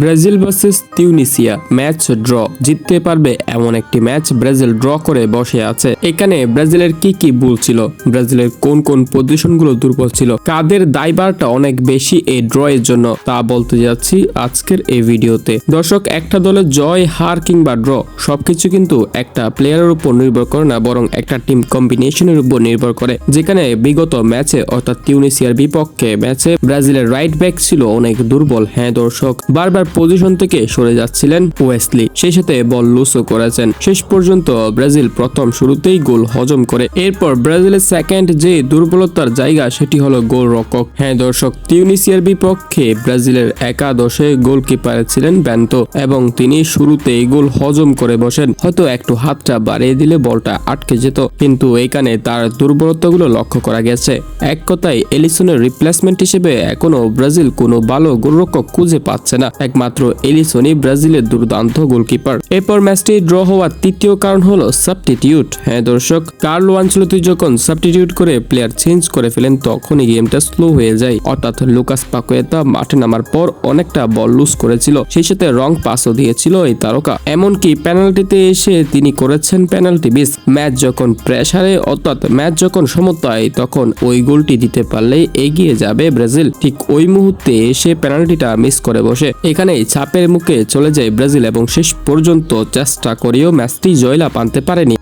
Brazil versus Tunisia match draw. জিততে পারবে এমন একটি ম্যাচ ব্রাজিল ড্র করে বসে আছে। এখানে ব্রাজিলের কি কি ভুল ছিল? ব্রাজিলের কোন কোন পজিশনগুলো দুর্বল ছিল? কাদের দায়ভারটা অনেক বেশি এই ড্র এর জন্য? তা বলতে যাচ্ছি আজকের এই ভিডিওতে। দর্শক, একটা দলের জয়, হার কিংবা ড্র, সবকিছু কিন্তু একটা প্লেয়ারের উপর নির্ভর করে না, বরং একটা টিম কম্বিনেশনের উপর নির্ভর করে। যেখানে বিগত ম্যাচে, অর্থাৎ তিউনিসিয়ার বিপক্ষে ম্যাচে ব্রাজিলের রাইট ব্যাক ছিল অনেক দুর্বল। হ্যাঁ দর্শক, বারবার পজিশন থেকে সরে যাচ্ছিলেন ওয়েসলি। সেই সাথে বল লুসও করেছেন। শেষ পর্যন্ত ব্রাজিল প্রথম শুরুতেই গোল হজম করে। এরপর ব্রাজিলের সেকেন্ড যে দুর্বলতার জায়গা, সেটি হলো গোল রক্ষক হ্যাঁ দর্শক, তিউনিসিয়ার বিপক্ষে ব্রাজিলের একাদশে গোলকিপার ছিলেন ব্যান্তো এবং তিনি শুরুতেই গোল হজম করে বসেন। হয়তো একটু হাতটা বাড়িয়ে দিলে বলটা আটকে যেত, কিন্তু এখানে তার দুর্বলতাগুলো লক্ষ্য করা গেছে। এক কথায়, এলিসনের রিপ্লেসমেন্ট হিসেবে এখনও ব্রাজিল কোনো ভালো গোলরক্ষক খুঁজে পাচ্ছে না। একমাত্র এলিসনই ব্রাজিলের দুর্দান্ত গোলকিপার। এরপর ম্যাচটি ড্র হওয়ার তৃতীয় কারণ হলো সাবস্টিটিউট। হ্যাঁ দর্শক, কার্লো আঞ্চলতি যখন সাবস্টিটিউট করে প্লেয়ার চেঞ্জ করে ফেলেন, তখনই গেমটা স্লো হয়ে যায়। অর্থাৎ লুকাস পাকুয়েতা মাঠে নামার পর অনেকটা বল লুজ করেছিল। সেই সাথে রং পাসও দিয়েছিল এই তারকা। এমনকি পেনাল্টিতে এসে তিনি করেছেন পেনাল্টি মিস। ম্যাচ যখন প্রেসারে, অর্থাৎ ম্যাচ যখন সমতায়, তখন ওই গোলটি দিতে পারলেই এগিয়ে যাবে ব্রাজিল। ঠিক ওই মুহূর্তে এসে পেনাল্টিটা মিস করে বসে। এখানেই চাপের মুখে চলে যায় ব্রাজিল এবং শেষ পর্যন্ত চেষ্টা করেও ম্যাচটি জয়লাভ আনতে পারেনি।